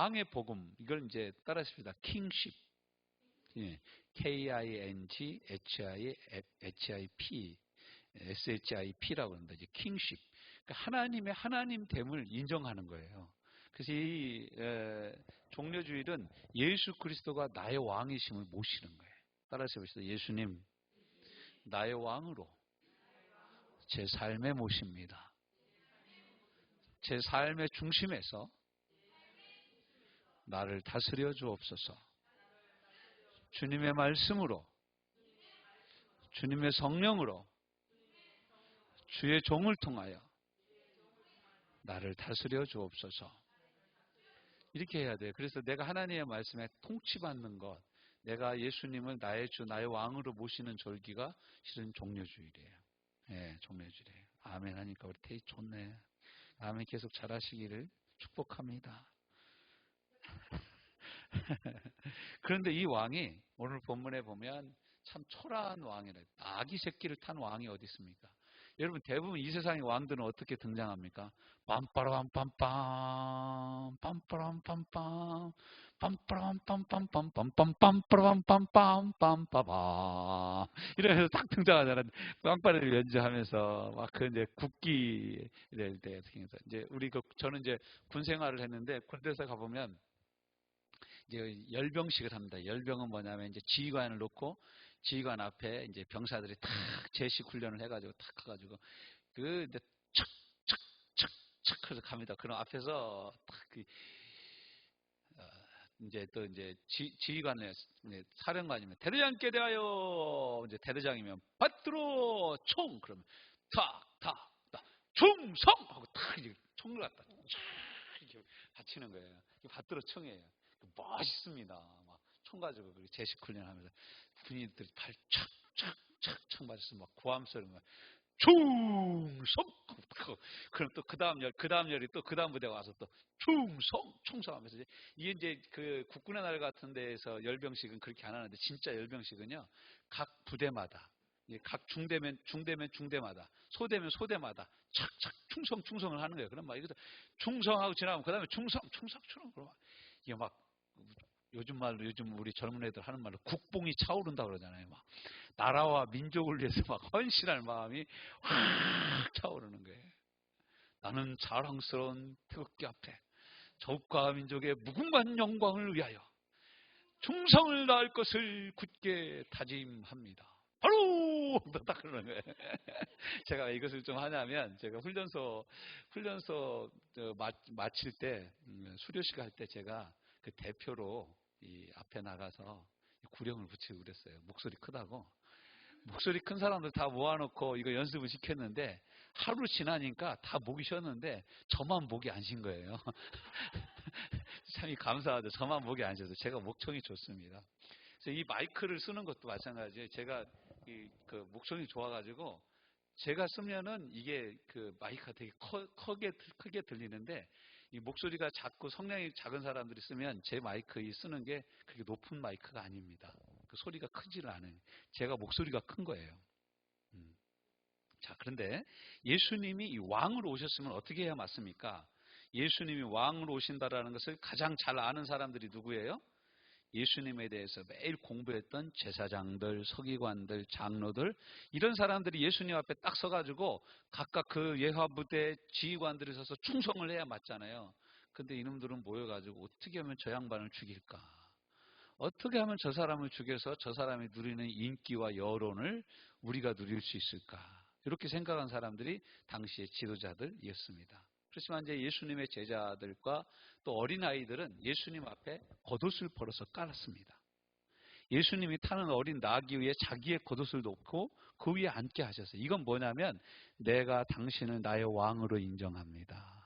왕의 복음 이걸 이제 따라하십니다. 킹십. 예. K-I-N-G, H-I, H-I-P, S-H-I-P라고 합니다. 이제 킹십. 그러니까 하나님의 하나님 됨을 인정하는 거예요. 그래서 이 에, 종려주일은 예수 그리스도가 나의 왕이심을 모시는 거예요. 따라서 보시죠. 예수님, 나의 왕으로 제 삶에 모십니다. 제 삶의 중심에서 나를 다스려 주옵소서. 주님의 말씀으로, 주님의 성령으로, 주의 종을 통하여 나를 다스려 주옵소서. 이렇게 해야 돼요. 그래서 내가 하나님의 말씀에 통치받는 것, 내가 예수님을 나의 주, 나의 왕으로 모시는 절기가 실은 종려주일이에요. 예, 종려주일이에요. 아멘 하니까 우리 테이 좋네. 아멘 계속 잘하시기를 축복합니다. 그런데 이 왕이 오늘 본문에 보면 참 초라한 왕이래. 아기 새끼를 탄 왕이 어디 있습니까? 여러분 대부분 이 세상의 왕들은 어떻게 등장합니까? 빰빠람 빰빰 빰빠람 빰빰 빰빠람 빰빰 빰빰빰빰빰빰빰빰빰 이러면서 딱 등장하잖아요. 빵빠를 연주하면서 막 그 이제 국기 될때 이제 우리 그 저는 이제 군 생활을 했는데 군대에서 가 보면 이제 열병식을 합니다. 열병은 뭐냐면 이제 지휘관을 놓고 지휘관 앞에 이제 병사들이 탁 제식 훈련을 해가지고 탁 가가지고 그 이제 척척척척 해서 갑니다. 그럼 앞에서 탁그 어, 이제 또 이제 지, 지휘관의 사령관이면 대대장께 대하여 이제 대대장이면 받들어 총 그러면 탁탁 충성 하고 탁 이제 총을 갖다 촥 이렇게 받치는 거예요. 받들어 총이에요. 멋있습니다. 막 총 가지고 제식 훈련하면서 군인들이 발 착착착착 맞았어. 막 고함 소리 막 충성! 그럼 또 그 다음 열, 그 다음 열이 또 그 다음 부대가 와서 또 충성! 충성하면서 이게 이제 그 국군의 날 같은 데에서 열병식은 그렇게 안 하는데 진짜 열병식은요, 각 부대마다, 각 중대면, 중대면 중대마다, 소대면 소대마다 착착 충성, 충성을 하는 거예요. 그럼 막 이것도 충성하고 지나면 그 다음에 충성, 충성, 충성, 그러면 이게 막 요즘 말로 요즘 우리 젊은 애들 하는 말로 국뽕이 차오른다 그러잖아요. 막 나라와 민족을 위해서 막 헌신할 마음이 확 차오르는 거예요. 나는 자랑스러운 태극기 앞에 저국과 민족의 무궁한 영광을 위하여 충성을 다할 것을 굳게 다짐합니다. 바로 딱 그러는 거예요. 제가 이것을 좀 하냐면 제가 훈련소 훈련소 마칠 때 음, 수료식 할때 제가 그 대표로 이 앞에 나가서 구령을 붙이고 그랬어요. 목소리 크다고. 목소리 큰 사람들 다 모아놓고 이거 연습을 시켰는데 하루 지나니까 다 목이 쉬었는데 저만 목이 안 쉰 거예요. 참 감사하죠. 저만 목이 안 쉬어서 제가 목청이 좋습니다. 그래서 이 마이크를 쓰는 것도 마찬가지예요. 제가 그 목청이 좋아가지고 제가 쓰면은 이게 그 마이크가 되게 커, 크게, 크게 들리는데 이 목소리가 작고 성량이 작은 사람들이 쓰면 제 마이크 쓰는 게 그렇게 높은 마이크가 아닙니다. 그 소리가 크지를 않아요. 제가 목소리가 큰 거예요. 음. 자, 그런데 예수님이 이 왕으로 오셨으면 어떻게 해야 맞습니까? 예수님이 왕으로 오신다라는 것을 가장 잘 아는 사람들이 누구예요? 예수님에 대해서 매일 공부했던 제사장들, 서기관들, 장로들 이런 사람들이 예수님 앞에 딱 서가지고 각각 그 예화 부대 지휘관들이 서서 충성을 해야 맞잖아요. 근데 이놈들은 모여가지고 어떻게 하면 저 양반을 죽일까? 어떻게 하면 저 사람을 죽여서 저 사람이 누리는 인기와 여론을 우리가 누릴 수 있을까? 이렇게 생각한 사람들이 당시의 지도자들이었습니다. 그렇지만 이제 예수님의 제자들과 또 어린아이들은 예수님 앞에 겉옷을 벌어서 깔았습니다. 예수님이 타는 어린 나귀 위에 자기의 겉옷을 놓고 그 위에 앉게 하셨어요. 이건 뭐냐면 내가 당신을 나의 왕으로 인정합니다.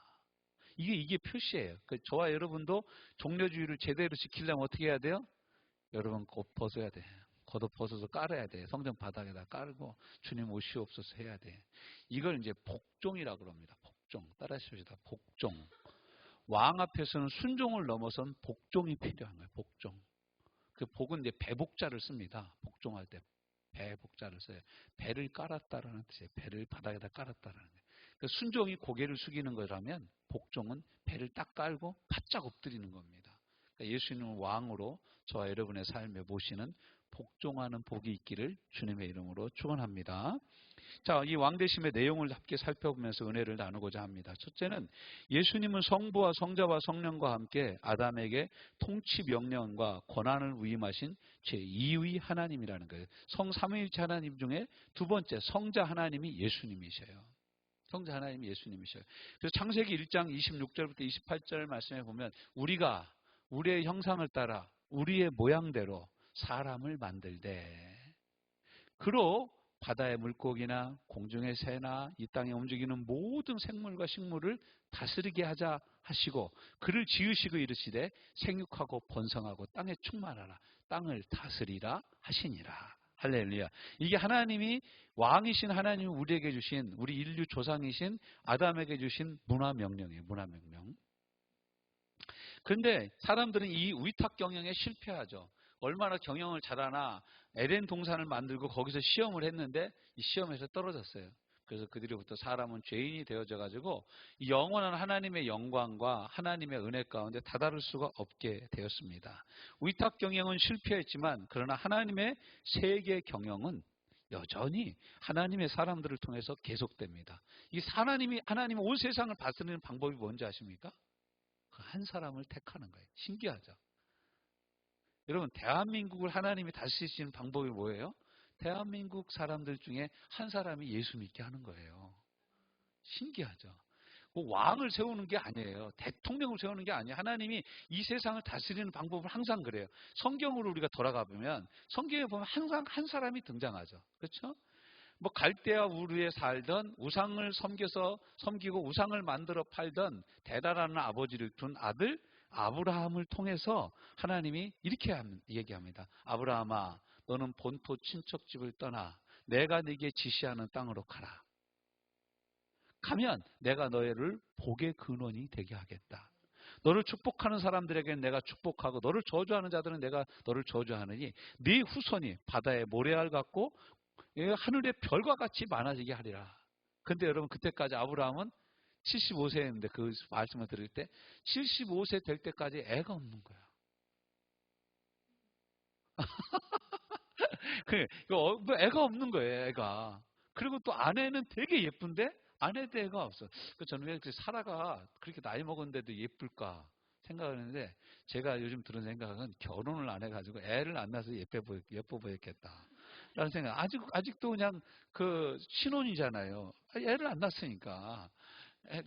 이게 이게 표시예요. 그 저와 여러분도 종려주의를 제대로 지키려면 어떻게 해야 돼요? 여러분 겉 벗어야 돼. 겉옷 벗어서 깔아야 돼. 성전 바닥에다 깔고 주님 오시옵소서 해야 돼. 이걸 이제 복종이라고 그럽니다. 복종. 따라하십시다. 복종. 왕 앞에서는 순종을 넘어선 복종이 필요한 거예요. 복종. 그 복은 이제 배복자를 씁니다. 복종할 때 배복자를 써요. 배를 깔았다라는 뜻이에요. 배를 바닥에다 깔았다라는 거예요. 그 순종이 고개를 숙이는 거라면 복종은 배를 딱 깔고 바짝 엎드리는 겁니다. 그러니까 예수님은 왕으로 저와 여러분의 삶에 모시는 복종하는 복이 있기를 주님의 이름으로 축원합니다. 자, 이 왕대심의 내용을 함께 살펴보면서 은혜를 나누고자 합니다. 첫째는 예수님은 성부와 성자와 성령과 함께 아담에게 통치 명령과 권한을 위임하신 제2위 하나님이라는 거예요. 성삼위일체 하나님 중에 두 번째 성자 하나님이 예수님이셔요. 성자 하나님이 예수님이셔요. 그래서 창세기 1장 26절부터 28절 말씀해 보면 우리가 우리의 형상을 따라 우리의 모양대로 사람을 만들되 그로 바다의 물고기나 공중의 새나 이 땅에 움직이는 모든 생물과 식물을 다스리게 하자 하시고 그를 지으시고 이르시되 생육하고 번성하고 땅에 충만하라. 땅을 다스리라 하시니라. 할렐루야. 이게 하나님이 왕이신 하나님이 우리에게 주신 우리 인류 조상이신 아담에게 주신 문화 명령이에요. 문화 명령. 그런데 사람들은 이 위탁 경영에 실패하죠 얼마나 경영을 잘하나 에덴 동산을 만들고 거기서 시험을 했는데 이 시험에서 떨어졌어요. 그래서 그들로부터 사람은 죄인이 되어져 가지고 영원한 하나님의 영광과 하나님의 은혜 가운데 다다를 수가 없게 되었습니다. 위탁 경영은 실패했지만 그러나 하나님의 세계 경영은 여전히 하나님의 사람들을 통해서 계속됩니다. 이 하나님이 하나님 온 세상을 다스리는 방법이 뭔지 아십니까? 그 한 사람을 택하는 거예요. 신기하죠. 여러분, 대한민국을 하나님이 다스리시는 방법이 뭐예요? 대한민국 사람들 중에 한 사람이 예수 믿게 하는 거예요. 신기하죠. 그 왕을 세우는 게 아니에요. 대통령을 세우는 게 아니에요. 하나님이 이 세상을 다스리는 방법을 항상 그래요. 성경으로 우리가 돌아가 보면 성경에 보면 항상 한 사람이 등장하죠. 그렇죠? 뭐 갈대와 우르에 살던 우상을 섬겨서 섬기고 우상을 만들어 팔던 대단한 아버지를 둔 아들 아브라함을 통해서 하나님이 이렇게 얘기합니다. 아브라함아, 너는 본토 친척집을 떠나 내가 네게 지시하는 땅으로 가라. 가면 내가 너희를 복의 근원이 되게 하겠다. 너를 축복하는 사람들에게는 내가 축복하고 너를 저주하는 자들은 내가 너를 저주하느니 네 후손이 바다의 모래알 같고 하늘의 별과 같이 많아지게 하리라. 근데 여러분 그때까지 아브라함은 75세였는데 그 말씀을 들을 때 75세 될 때까지 애가 없는 거야. 그 어, 뭐 애가 없는 거예요, 애가. 그리고 또 아내는 되게 예쁜데 아내도 애가 없어. 그 저는 왜 사라가 그렇게 나이 먹었는데도 예쁠까 생각을 했는데 제가 요즘 들은 생각은 결혼을 안 해가지고 애를 안 낳아서 예뻐 보였, 예뻐 보였겠다. 라는 생각. 아직, 아직도 그냥 그 신혼이잖아요. 애를 안 낳았으니까.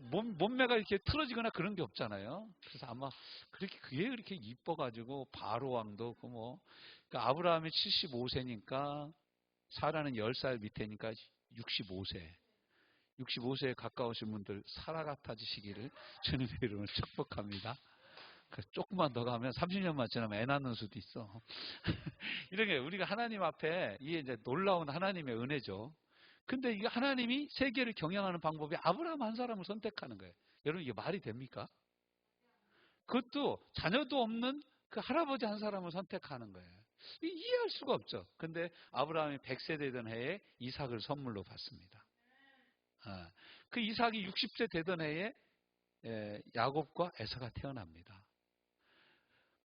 몸, 몸매가 이렇게 틀어지거나 그런 게 없잖아요. 그래서 아마 그렇게 그게 그렇게 이뻐가지고 바로 왕도 그 뭐, 그러니까 아브라함이 75세니까 사라는 10살 밑에니까 65세. 65세에 가까우신 분들 살아 같아지시기를 주님의 이름을 축복합니다. 그 조금만 더 가면 30년만 지나면 애 낳는 수도 있어. 이런 게 우리가 하나님 앞에 이게 이제 놀라운 하나님의 은혜죠. 근데 이게 하나님이 세계를 경영하는 방법이 아브라함 한 사람을 선택하는 거예요. 여러분 이게 말이 됩니까? 그것도 자녀도 없는 그 할아버지 한 사람을 선택하는 거예요. 이해할 수가 없죠. 근데 아브라함이 100세 되던 해에 이삭을 선물로 받습니다. 아, 그 이삭이 60세 되던 해에 야곱과 에서가 태어납니다.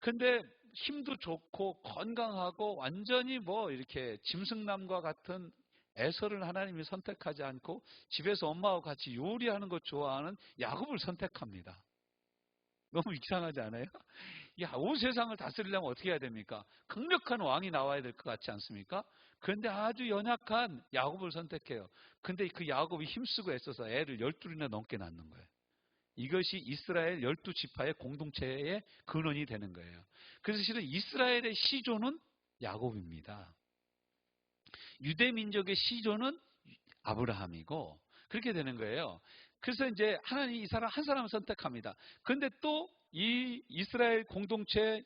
근데 힘도 좋고 건강하고 완전히 뭐 이렇게 짐승남과 같은 에서를 하나님이 선택하지 않고 집에서 엄마와 같이 요리하는 것 좋아하는 야곱을 선택합니다. 너무 이상하지 않아요? 야, 온 세상을 다스리려면 어떻게 해야 됩니까? 강력한 왕이 나와야 될 것 같지 않습니까? 그런데 아주 연약한 야곱을 선택해요. 근데 그 야곱이 힘쓰고 애써서 애를 열둘이나 넘게 낳는 거예요. 이것이 이스라엘 열두 지파의 공동체의 근원이 되는 거예요. 그래서 실은 이스라엘의 시조는 야곱입니다. 유대 민족의 시조는 아브라함이고 그렇게 되는 거예요. 그래서 이제 하나님이 이 사람 한 사람을 선택합니다. 그런데 또 이 이스라엘 공동체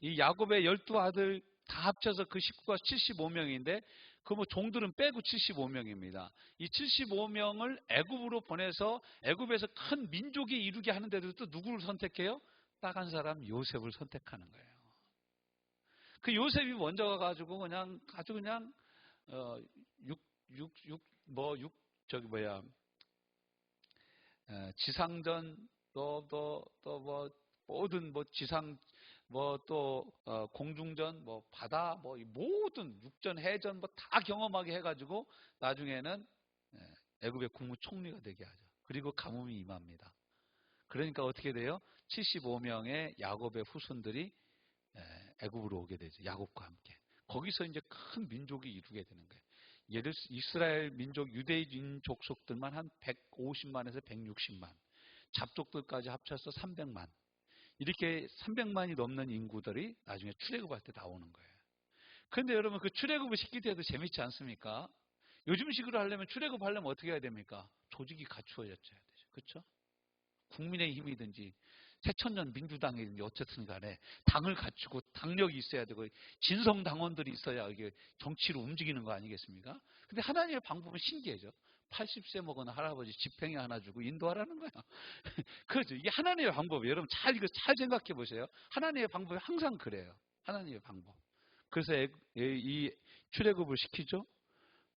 이 야곱의 열두 아들 다 합쳐서 그 식구가 75명인데 그 뭐 종들은 빼고 75명입니다. 이 75명을 애굽으로 보내서 애굽에서 큰 민족이 이루게 하는데도 또 누구를 선택해요? 딱 한 사람 요셉을 선택하는 거예요. 그 요셉이 먼저 가가지고 그냥 아주 그냥 어, 6, 6, 6, 뭐, 6, 저기 뭐야, 에, 지상전 또 또 또 뭐 모든 뭐 지상 뭐또 공중전 뭐 바다 뭐 모든 육전 해전 뭐 다 경험하게 해가지고 나중에는 애굽의 국무총리가 되게 하죠. 그리고 가뭄이 임합니다. 그러니까 어떻게 돼요? 75명의 야곱의 후손들이 애굽으로 오게 되죠. 야곱과 함께. 거기서 이제 큰 민족이 이루게 되는 거예요. 예를 이스라엘 민족 유대인 족속들만 한 150만에서 160만, 잡족들까지 합쳐서 300만. 이렇게 300만이 넘는 인구들이 나중에 출애굽할 때 나오는 거예요. 그런데 여러분 그 출애굽을 시킬 때도 재밌지 않습니까? 요즘식으로 하려면 출애굽 하려면 어떻게 해야 됩니까? 조직이 갖추어져야 되죠. 그렇죠? 국민의 힘이든지 새천년 민주당이든지 어쨌든 간에 당을 갖추고 당력이 있어야 되고 진성 당원들이 있어야 이게 정치로 움직이는 거 아니겠습니까? 근데 하나님의 방법은 신기해져. 80세 먹은 할아버지 집행이 하나 주고 인도하라는 거야. 그렇죠. 이게 하나님의 방법이에요. 여러분 잘 이거 잘 생각해 보세요. 하나님의 방법이 항상 그래요. 하나님의 방법. 그래서 이 출애굽을 시키죠.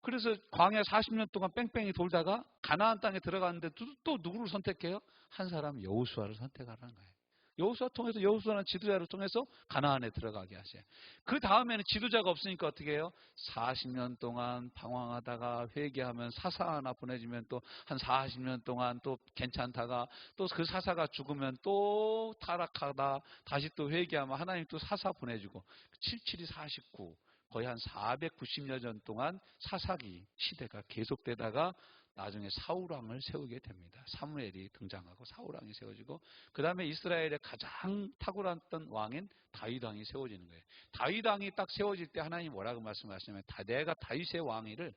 그래서 광야 40년 동안 뺑뺑이 돌다가 가나안 땅에 들어갔는데 또, 또 누구를 선택해요? 한 사람 여우수아를 선택하라는 거예요. 여우수아 통해서 여우수아는 지도자를 통해서 가나안에 들어가게 하세요. 그 다음에는 지도자가 없으니까 어떻게 해요? 40년 동안 방황하다가 회개하면 사사 하나 보내주면 또 한 40년 동안 또 괜찮다가 또 그 사사가 죽으면 또 타락하다 다시 또 회개하면 하나님 또 사사 보내주고 77이 49 거의 한 490여 년 동안 사사기 시대가 계속되다가 나중에 사우랑을 세우게 됩니다. 사무엘이 등장하고 사우랑이 세워지고 그 다음에 이스라엘의 가장 탁월했던 왕인 다윗 왕이 세워지는 거예요. 다윗 왕이 딱 세워질 때 하나님 뭐라고 말씀하시냐면 내가 다윗의 왕위를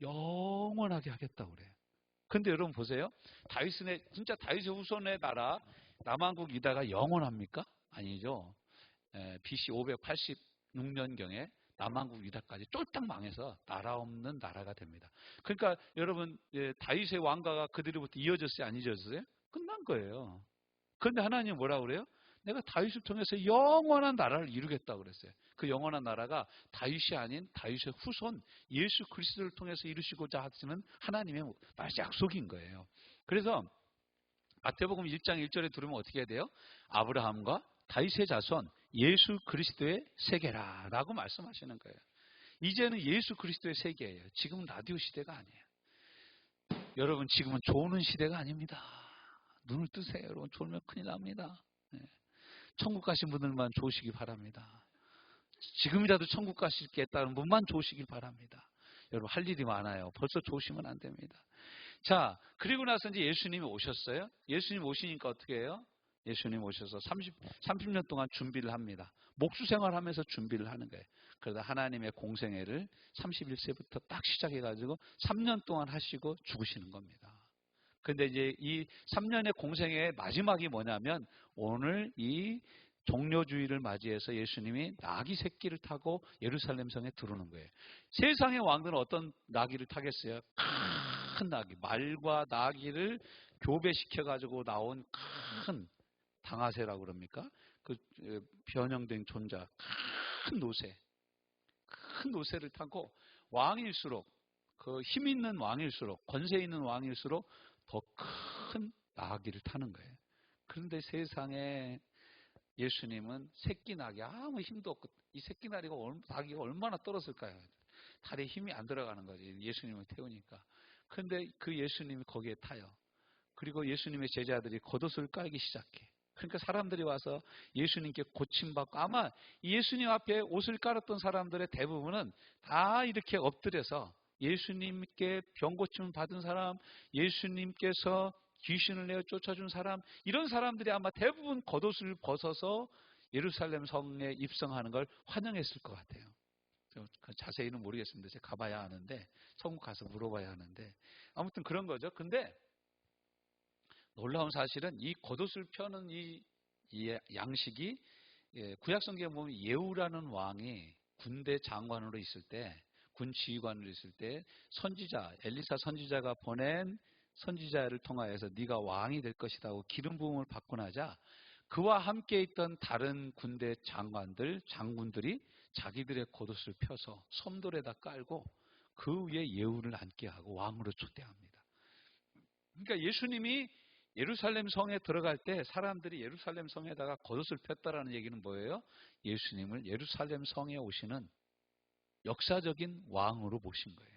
영원하게 하겠다고 그래요. 근데 여러분 보세요. 다윗의 진짜 다윗의 후손의 나라 남한국 이다가 영원합니까? 아니죠. BC 586년경에 남한국 유다까지 쫄딱 망해서 나라 없는 나라가 됩니다. 그러니까 여러분 예, 다윗의 왕가가 그들로부터 이어졌어요, 안 이어졌어요? 끝난 거예요. 그런데 하나님 뭐라 그래요? 내가 다윗을 통해서 영원한 나라를 이루겠다고 그랬어요. 그 영원한 나라가 다윗이 아닌 다윗의 후손 예수 그리스도를 통해서 이루시고자 하시는 하나님의 약속인 거예요. 그래서 마태복음 1장 1절에 들으면 어떻게 해야 돼요? 아브라함과 다윗의 자손 예수 그리스도의 세계라 라고 말씀하시는 거예요. 이제는 예수 그리스도의 세계예요. 지금은 라디오 시대가 아니에요. 여러분 지금은 조는 시대가 아닙니다. 눈을 뜨세요. 여러분 졸면 큰일 납니다. 네. 천국 가신 분들만 조시기 바랍니다. 지금이라도 천국 가실 게 있다는 분만 조시길 바랍니다. 여러분 할 일이 많아요. 벌써 조시면 안 됩니다. 자 그리고 나서 이제 예수님이 오셨어요. 예수님 오시니까 어떻게 해요? 예수님 오셔서 30, 30년 동안 준비를 합니다. 목수 생활하면서 준비를 하는 거예요. 그러다 하나님의 공생애를 31세부터 딱 시작해가지고 3년 동안 하시고 죽으시는 겁니다. 근데 이제 이 3년의 공생애의 마지막이 뭐냐면 오늘 이 종료주의를 맞이해서 예수님이 나귀 새끼를 타고 예루살렘 성에 들어오는 거예요. 세상의 왕들은 어떤 나귀를 타겠어요? 큰 나귀, 말과 나귀를 교배시켜 가지고 나온 큰 당하세라고 그럽니까? 그 변형된 존자, 큰 노새, 큰 노새를 타고 왕일수록 그 힘 있는 왕일수록 권세 있는 왕일수록 더 큰 나귀를 타는 거예요. 그런데 세상에 예수님은 새끼 나귀 아무 힘도 없고 이 새끼 나귀가 나귀가 얼마나 떨었을까요? 다리에 힘이 안 들어가는 거지 예수님을 태우니까. 그런데 그 예수님이 거기에 타요. 그리고 예수님의 제자들이 겉옷을 깔기 시작해. 그러니까 사람들이 와서 예수님께 고침받고 아마 예수님 앞에 옷을 깔았던 사람들의 대부분은 다 이렇게 엎드려서 예수님께 병고침을 받은 사람, 예수님께서 귀신을 내어 쫓아준 사람, 이런 사람들이 아마 대부분 겉옷을 벗어서 예루살렘 성에 입성하는 걸 환영했을 것 같아요. 그 자세히는 모르겠습니다. 제가 가봐야 하는데, 성국 가서 물어봐야 하는데, 아무튼 그런 거죠. 근데 놀라운 사실은 이 겉옷을 펴는 이, 이 양식이 예, 구약성경에 보면 예우라는 왕이 군대 장관으로 있을 때, 군 지휘관으로 있을 때 선지자 엘리사 선지자가 보낸 선지자를 통하여서 네가 왕이 될 것이라고 기름 부음을 받고 나자 그와 함께 있던 다른 군대 장관들, 장군들이 자기들의 겉옷을 펴서 섬돌에다 깔고 그 위에 예우를 앉게 하고 왕으로 초대합니다. 그러니까 예수님이 예루살렘 성에 들어갈 때 사람들이 예루살렘 성에다가 겉옷을 폈다라는 얘기는 뭐예요? 예수님을 예루살렘 성에 오시는 역사적인 왕으로 모신 거예요.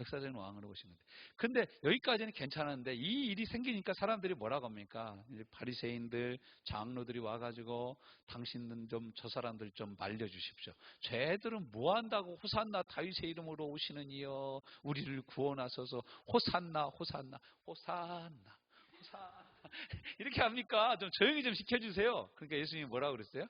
역사적인 왕으로 오신 건데. 근데 여기까지는 괜찮은데 이 일이 생기니까 사람들이 뭐라고 합니까? 바리새인들, 장로들이 와 가지고 당신은 좀 저 사람들 좀 말려 주십시오. 쟤들은 뭐 한다고 호산나 다윗의 이름으로 오시는 이여 우리를 구원하소서 호산나 호산나 호산나 호산나 이렇게 합니까? 좀 조용히 좀 시켜주세요. 그러니까 예수님이 뭐라고 그랬어요?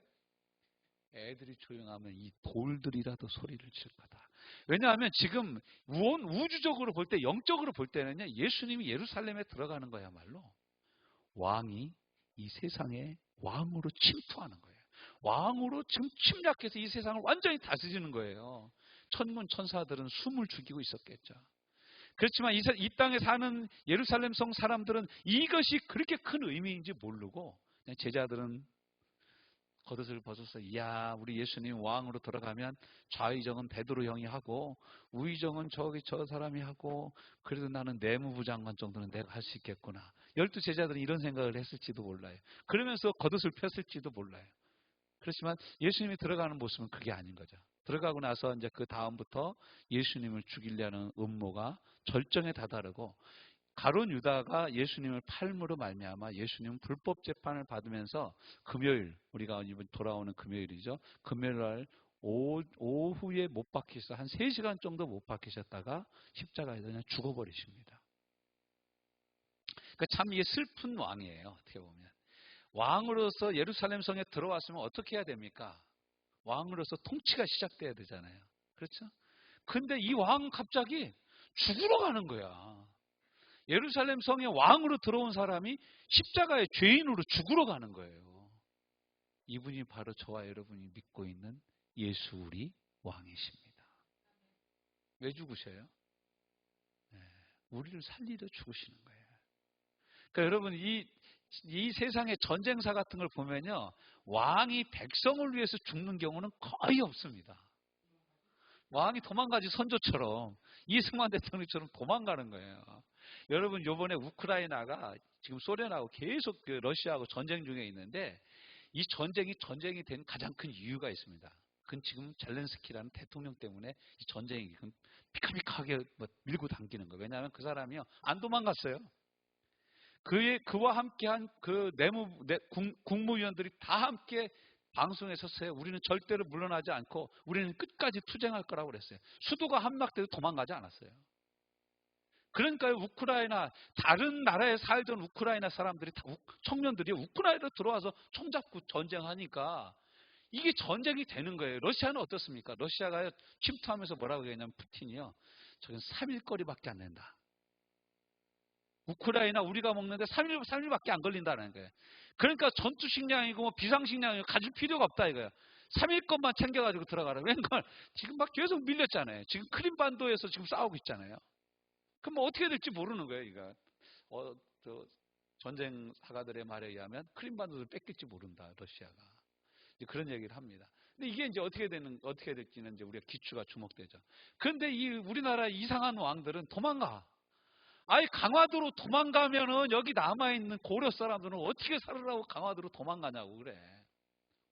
애들이 조용하면 이 돌들이라도 소리를 칠 거다. 왜냐하면 지금 우원, 우주적으로 볼 때, 영적으로 볼 때는요, 예수님이 예루살렘에 들어가는 거야말로 왕이 이 세상에 왕으로 침투하는 거예요. 왕으로 지금 침략해서 이 세상을 완전히 다스리는 거예요. 천군 천사들은 숨을 죽이고 있었겠죠. 그렇지만 이, 이 땅에 사는 예루살렘 성 사람들은 이것이 그렇게 큰 의미인지 모르고 제자들은 겉옷을 벗어서 이야 우리 예수님 왕으로 들어가면 좌의정은 베드로 형이 하고 우의정은 저기 저 사람이 하고 그래도 나는 내무부 장관 정도는 내가 할 수 있겠구나. 열두 제자들은 이런 생각을 했을지도 몰라요. 그러면서 겉옷을 폈을지도 몰라요. 그렇지만 예수님이 들어가는 모습은 그게 아닌 거죠. 들어가고 나서 이제 그 다음부터 예수님을 죽이려는 음모가 절정에 다다르고 가론 유다가 예수님을 팔므로 말미암아 예수님 불법 재판을 받으면서 금요일 우리가 이번 돌아오는 금요일이죠. 금요일 날 오후, 에 못 박히셔서 한 3시간 정도 못 박히셨다가 십자가에서 그냥 죽어버리십니다. 그러니까 참 이게 슬픈 왕이에요. 어떻게 보면. 왕으로서 예루살렘 성에 들어왔으면 어떻게 해야 됩니까? 왕으로서 통치가 시작돼야 되잖아요. 그렇죠? 근데 이 왕은 갑자기 죽으러 가는 거야. 예루살렘 성의 왕으로 들어온 사람이 십자가의 죄인으로 죽으러 가는 거예요. 이분이 바로 저와 여러분이 믿고 있는 예수 우리 왕이십니다. 왜 죽으셔요? 네, 우리를 살리려 죽으시는 거예요. 그러니까 여러분 이, 이 세상의 전쟁사 같은 걸 보면요. 왕이 백성을 위해서 죽는 경우는 거의 없습니다. 왕이 도망가지 선조처럼 이승만 대통령처럼 도망가는 거예요. 여러분 요번에 우크라이나가 지금 소련하고 계속 그 러시아하고 전쟁 중에 있는데 이 전쟁이 전쟁이 된 가장 큰 이유가 있습니다. 그건 지금 젤렌스키라는 대통령 때문에 이 전쟁이 피카피카하게 뭐 밀고 당기는 거예요. 왜냐하면 그 사람이요 안 도망갔어요. 그의 그와 함께한 그 내무 내, 국, 국무위원들이 다 함께 방송에 섰어요. 우리는 절대로 물러나지 않고 우리는 끝까지 투쟁할 거라고 그랬어요. 수도가 함락돼도 도망가지 않았어요. 그러니까 우크라이나 다른 나라에 살던 우크라이나 사람들이 다 청년들이 우크라이나로 들어와서 총잡고 전쟁하니까 이게 전쟁이 되는 거예요. 러시아는 어떻습니까? 러시아가 침투하면서 뭐라고 얘기했냐면 푸틴이요. 저건 3일거리밖에 안 된다. 우크라이나 우리가 먹는데 3일, 3일밖에 안 걸린다는 거예요. 그러니까 전투 식량이고 뭐 비상 식량이고 가질 필요가 없다 이거예요. 3일 것만 챙겨가지고 들어가라. 왠걸 지금 막 계속 밀렸잖아요. 지금 크림반도에서 지금 싸우고 있잖아요. 그럼 뭐 어떻게 될지 모르는 거예요, 이거. 어, 저 전쟁 사가들의 말에 의하면 크림반도를 뺏길지 모른다, 러시아가. 이제 그런 얘기를 합니다. 근데 이게 이제 어떻게 되는, 어떻게 될지는 이제 우리가 기추가 주목되죠. 그런데 이 우리나라 이상한 왕들은 도망가. 아예 강화도로 도망가면은 여기 남아있는 고려 사람들은 어떻게 살으라고 강화도로 도망가냐고 그래.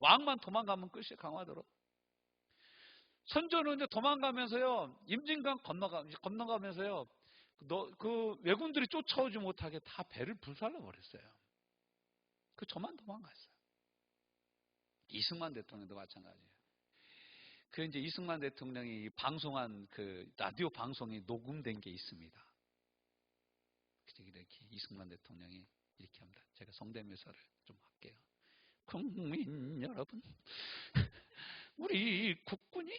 왕만 도망가면 끝이야, 강화도로. 선조는 이제 도망가면서요, 임진강 건너가, 건너가면서요, 너, 그 왜군들이 쫓아오지 못하게 다 배를 불살라 버렸어요. 그 저만 도망갔어요. 이승만 대통령도 마찬가지예요. 그 이제 이승만 대통령이 방송한 그 라디오 방송이 녹음된 게 있습니다. 이렇게 이승만 대통령이 이렇게 합니다. 제가 성대묘사를 좀 할게요. 국민 여러분, 우리 국군이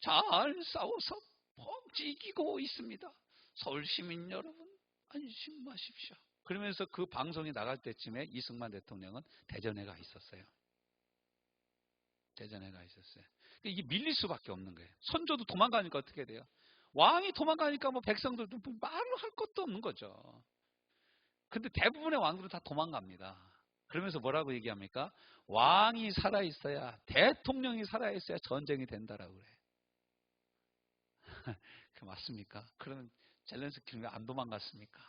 잘 싸워서 펑지 이기고 있습니다. 서울 시민 여러분 안심하십시오. 그러면서 그 방송이 나갈 때쯤에 이승만 대통령은 대전에 가 있었어요. 대전에 가 있었어요. 이게 밀릴 수밖에 없는 거예요. 선조도 도망가니까 어떻게 돼요? 왕이 도망가니까 뭐 백성들도 뭐 말을 할 것도 없는 거죠. 근데 대부분의 왕들은 다 도망갑니다. 그러면서 뭐라고 얘기합니까? 왕이 살아있어야, 대통령이 살아있어야 전쟁이 된다라고 그래. 그 맞습니까? 그러면 젤렌스키는 왜안 도망갔습니까?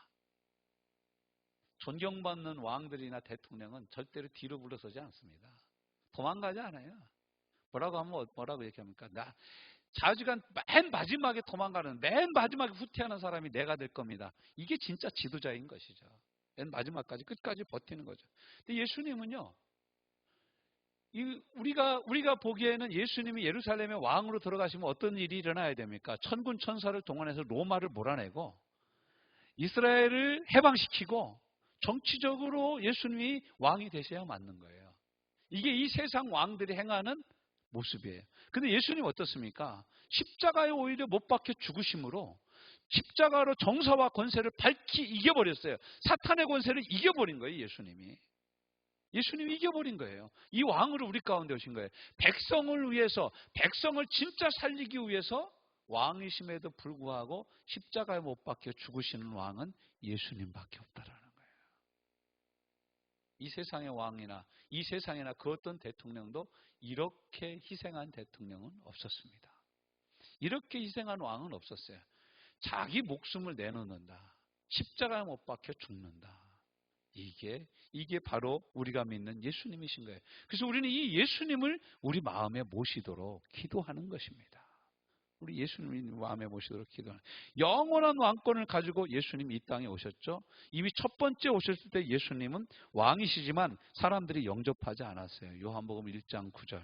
존경받는 왕들이나 대통령은 절대로 뒤로 물러서지 않습니다. 도망가지 않아요. 뭐라고 하면 뭐라고 얘기합니까? 나 자주간 맨 마지막에 도망가는 맨 마지막에 후퇴하는 사람이 내가 될 겁니다. 이게 진짜 지도자인 것이죠. 맨 마지막까지 끝까지 버티는 거죠. 근데 예수님은요. 이 우리가 우리가 보기에는 예수님이 예루살렘에 왕으로 들어가시면 어떤 일이 일어나야 됩니까? 천군 천사를 동원해서 로마를 몰아내고 이스라엘을 해방시키고 정치적으로 예수님이 왕이 되셔야 맞는 거예요. 이게 이 세상 왕들이 행하는 모습이에요. 근데 예수님 어떻습니까? 십자가에 오히려 못 박혀 죽으심으로 십자가로 정사와 권세를 밝히 이겨버렸어요. 사탄의 권세를 이겨버린 거예요, 예수님이. 예수님이 이겨버린 거예요. 이 왕으로 우리 가운데 오신 거예요. 백성을 위해서, 백성을 진짜 살리기 위해서 왕이심에도 불구하고 십자가에 못 박혀 죽으시는 왕은 예수님밖에 없다라는. 이 세상의 왕이나 이 세상이나 그 어떤 대통령도 이렇게 희생한 대통령은 없었습니다. 이렇게 희생한 왕은 없었어요. 자기 목숨을 내놓는다. 십자가에 못 박혀 죽는다. 이게 이게 바로 우리가 믿는 예수님이신 거예요. 그래서 우리는 이 예수님을 우리 마음에 모시도록 기도하는 것입니다. 우리 예수님 마음에 모시도록 기도하는 영원한 왕권을 가지고 예수님 이 땅에 오셨죠. 이미 첫 번째 오셨을 때 예수님은 왕이시지만 사람들이 영접하지 않았어요. 요한복음 1장 9절.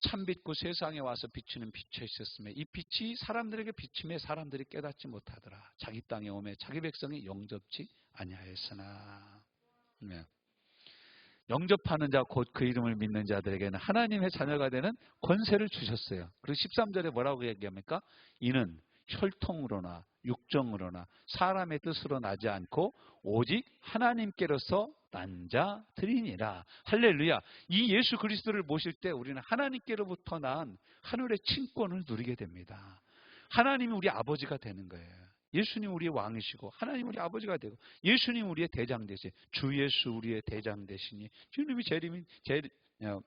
참빛고 세상에 와서 비치는 빛에 있었으며 이 빛이 사람들에게 비침에 사람들이 깨닫지 못하더라. 자기 땅에 오매 자기 백성이 영접지 아니하였으나. 네. 영접하는 자 곧 그 이름을 믿는 자들에게는 하나님의 자녀가 되는 권세를 주셨어요. 그리고 13절에 뭐라고 얘기합니까? 이는 혈통으로나 육정으로나 사람의 뜻으로 나지 않고 오직 하나님께로서 난 자들이니라. 할렐루야. 이 예수 그리스도를 모실 때 우리는 하나님께로부터 난 하늘의 친권을 누리게 됩니다. 하나님이 우리 아버지가 되는 거예요. 예수님 우리의 왕이시고 하나님 우리 아버지가 되고 예수님 우리의 대장 되시 주 예수 우리의 대장 되시니 주님이 재림이 재 어,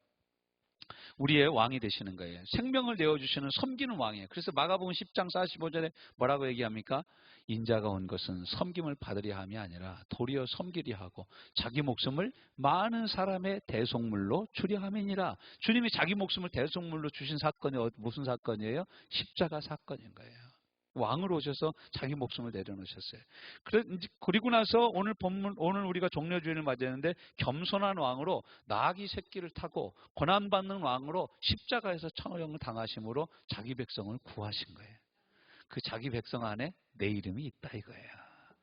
우리의 왕이 되시는 거예요. 생명을 내어주시는 섬기는 왕이에요. 그래서 마가복음 10장 45절에 뭐라고 얘기합니까? 인자가 온 것은 섬김을 받으려 함이 아니라 도리어 섬기려 하고 자기 목숨을 많은 사람의 대속물로 주려 함이니라. 주님이 자기 목숨을 대속물로 주신 사건이 어, 무슨 사건이에요? 십자가 사건인 거예요. 왕으로 오셔서 자기 목숨을 내려놓으셨어요. 그리고 나서 오늘 본문, 오늘 우리가 종려주일을 맞이했는데 겸손한 왕으로 나귀 새끼를 타고 고난받는 왕으로 십자가에서 천호령을 당하심으로 자기 백성을 구하신 거예요. 그 자기 백성 안에 내 이름이 있다 이거예요.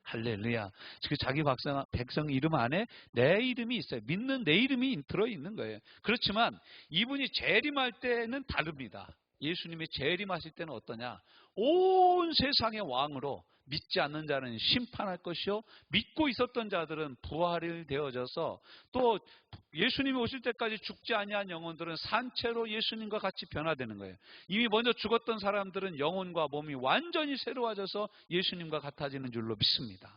할렐루야. 그 자기 백성, 백성 이름 안에 내 이름이 있어요. 믿는 내 이름이 들어있는 거예요. 그렇지만 이분이 재림할 때는 다릅니다. 예수님이 재림하실 때는 어떠냐? 온 세상의 왕으로 믿지 않는 자는 심판할 것이요 믿고 있었던 자들은 부활이 되어져서 또 예수님이 오실 때까지 죽지 아니한 영혼들은 산채로 예수님과 같이 변화되는 거예요. 이미 먼저 죽었던 사람들은 영혼과 몸이 완전히 새로워져서 예수님과 같아지는 줄로 믿습니다.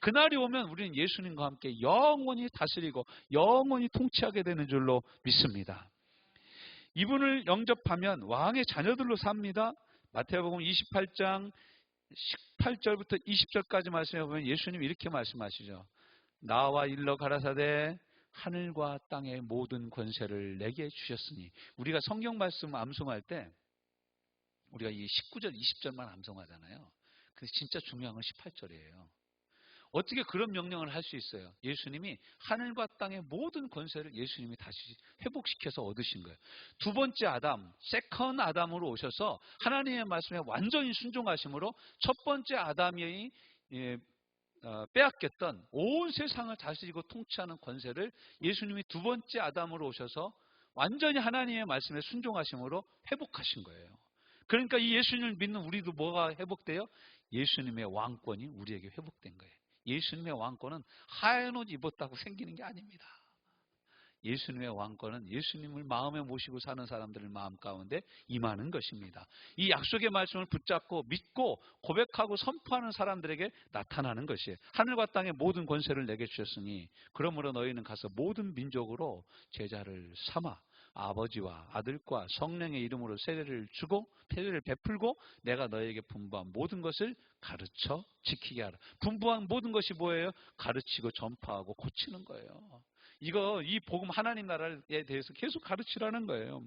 그날이 오면 우리는 예수님과 함께 영원히 다스리고 영원히 통치하게 되는 줄로 믿습니다. 이분을 영접하면 왕의 자녀들로 삽니다. 마태복음 28장 18절부터 20절까지 말씀해 보면 예수님 이렇게 말씀하시죠. 나와 일러 가라사대 하늘과 땅의 모든 권세를 내게 주셨으니 우리가 성경 말씀 암송할 때 우리가 이 19절 20절만 암송하잖아요. 그 진짜 중요한 건 18절이에요. 어떻게 그런 명령을 할 수 있어요? 예수님이 하늘과 땅의 모든 권세를 예수님이 다시 회복시켜서 얻으신 거예요. 두 번째 아담, 세컨 아담으로 오셔서 하나님의 말씀에 완전히 순종하심으로 첫 번째 아담이 예, 어, 빼앗겼던 온 세상을 다스리고 통치하는 권세를 예수님이 두 번째 아담으로 오셔서 완전히 하나님의 말씀에 순종하심으로 회복하신 거예요. 그러니까 이 예수님을 믿는 우리도 뭐가 회복돼요? 예수님의 왕권이 우리에게 회복된 거예요. 예수님의 왕권은 하얀 옷 입었다고 생기는 게 아닙니다. 예수님의 왕권은 예수님을 마음에 모시고 사는 사람들의 마음 가운데 임하는 것입니다. 이 약속의 말씀을 붙잡고 믿고 고백하고 선포하는 사람들에게 나타나는 것이에요. 하늘과 땅의 모든 권세를 내게 주셨으니 그러므로 너희는 가서 모든 민족으로 제자를 삼아 아버지와 아들과 성령의 이름으로 세례를 주고 세례를 베풀고 내가 너에게 분부한 모든 것을 가르쳐 지키게 하라. 분부한 모든 것이 뭐예요? 가르치고 전파하고 고치는 거예요. 이거 이 복음 하나님 나라에 대해서 계속 가르치라는 거예요.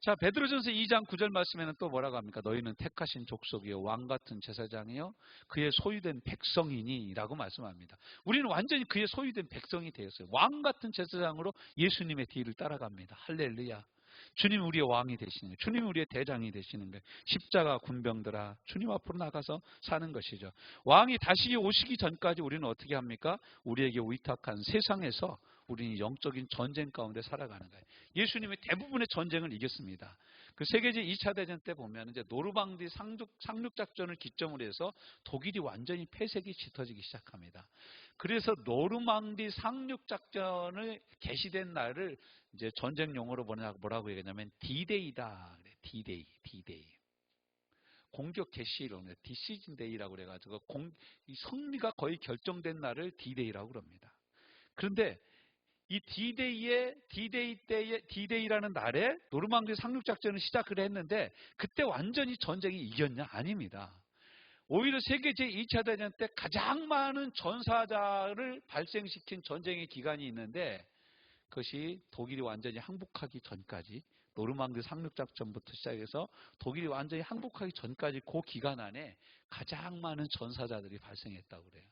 자, 베드로전서 2장 9절 말씀에는 또 뭐라고 합니까? 너희는 택하신 족속이요 왕 같은 제사장이요 그의 소유된 백성이니라고 말씀합니다. 우리는 완전히 그의 소유된 백성이 되었어요. 왕 같은 제사장으로 예수님의 뒤를 따라갑니다. 할렐루야. 주님 우리의 왕이 되시는 거예요. 주님 우리의 대장이 되시는 거예요. 십자가 군병들아 주님 앞으로 나가서 사는 것이죠. 왕이 다시 오시기 전까지 우리는 어떻게 합니까? 우리에게 위탁한 세상에서 우리는 영적인 전쟁 가운데 살아가는 거예요. 예수님이 대부분의 전쟁을 이겼습니다. 그 세계제 2차 대전 때 보면 이제 노르방디 상륙, 상륙 작전을 기점으로 해서 독일이 완전히 폐색이 짙어지기 시작합니다. 그래서 노르망디 상륙 작전을 개시된 날을 이제 전쟁 용어로 뭐라고 얘기하냐면 디데이다. 디데이, 디데이. 공격 개시로 디시즌 데이라고 그래가지고 공, 이 승리가 거의 결정된 날을 디데이라고 그럽니다. 그런데 이 D-Day의 D-Day 때의 D-Day라는 날에 노르망디 상륙 작전을 시작을 했는데 그때 완전히 전쟁이 이겼냐? 아닙니다. 오히려 세계 제2차 대전 때 가장 많은 전사자를 발생시킨 전쟁의 기간이 있는데 그것이 독일이 완전히 항복하기 전까지 노르망디 상륙 작전부터 시작해서 독일이 완전히 항복하기 전까지 그 기간 안에 가장 많은 전사자들이 발생했다고 그래요.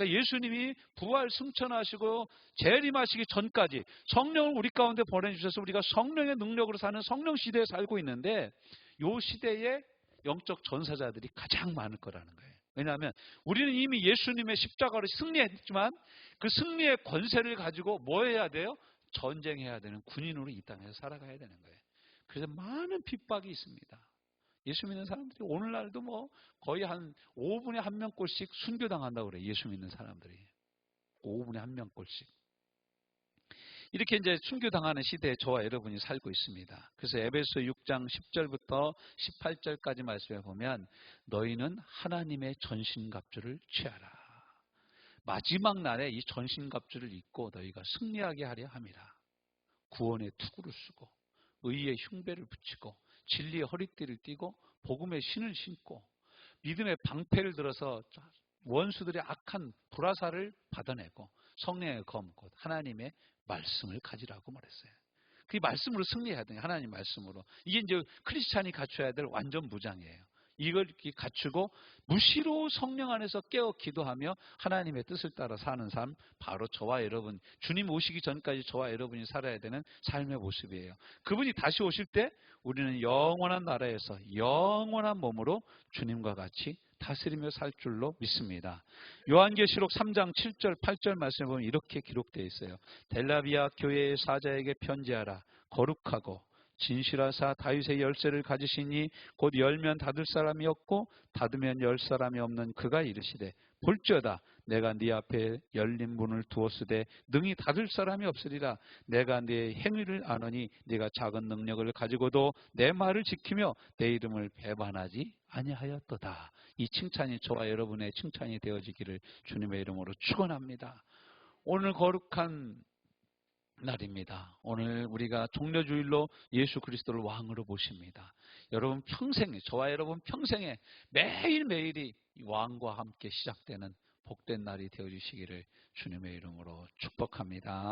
그러니까 예수님이 부활 승천하시고 재림하시기 전까지 성령을 우리 가운데 보내주셔서 우리가 성령의 능력으로 사는 성령 시대에 살고 있는데 이 시대에 영적 전사자들이 가장 많을 거라는 거예요. 왜냐하면 우리는 이미 예수님의 십자가로 승리했지만 그 승리의 권세를 가지고 뭐 해야 돼요? 전쟁해야 되는 군인으로 이 땅에서 살아가야 되는 거예요. 그래서 많은 핍박이 있습니다. 예수 믿는 사람들이 오늘날도 뭐 거의 한 5분에 한 명꼴씩 순교당한다고 그래요. 예수 믿는 사람들이. 5분에 한 명꼴씩. 이렇게 이제 순교당하는 시대에 저와 여러분이 살고 있습니다. 그래서 에베소 6장 10절부터 18절까지 말씀해 보면 너희는 하나님의 전신갑주를 취하라. 마지막 날에 이 전신갑주를 입고 너희가 승리하게 하려 함이라. 구원의 투구를 쓰고 의의 흉배를 붙이고 진리의 허리띠를 띠고 복음의 신을 신고 믿음의 방패를 들어서 원수들의 악한 불화살을 받아내고 성령의 검, 곧 하나님의 말씀을 가지라고 말했어요. 그 말씀으로 승리해야 돼요. 하나님 말씀으로. 이게 이제 크리스찬이 갖춰야 될 완전 무장이에요. 이걸 갖추고 무시로 성령 안에서 깨어 기도하며 하나님의 뜻을 따라 사는 삶 바로 저와 여러분 주님 오시기 전까지 저와 여러분이 살아야 되는 삶의 모습이에요. 그분이 다시 오실 때 우리는 영원한 나라에서 영원한 몸으로 주님과 같이 다스리며 살 줄로 믿습니다. 요한계시록 3장 7절 8절 말씀을 보면 이렇게 기록되어 있어요. 델라비아 교회의 사자에게 편지하라. 거룩하고 진실하사 다윗의 열쇠를 가지시니 곧 열면 닫을 사람이 없고 닫으면 열 사람이 없는 그가 이르시되 볼지어다. 내가 네 앞에 열린 문을 두었으되 능히 닫을 사람이 없으리라. 내가 네 행위를 아노니 네가 작은 능력을 가지고도 내 말을 지키며 내 이름을 배반하지 아니하였도다. 이 칭찬이 저와 여러분의 칭찬이 되어지기를 주님의 이름으로 축원합니다. 오늘 거룩한 날입니다. 오늘 우리가 종려주일로 예수 그리스도를 왕으로 모십니다. 여러분 평생에 저와 여러분 평생에 매일매일이 왕과 함께 시작되는 복된 날이 되어 주시기를 주님의 이름으로 축복합니다.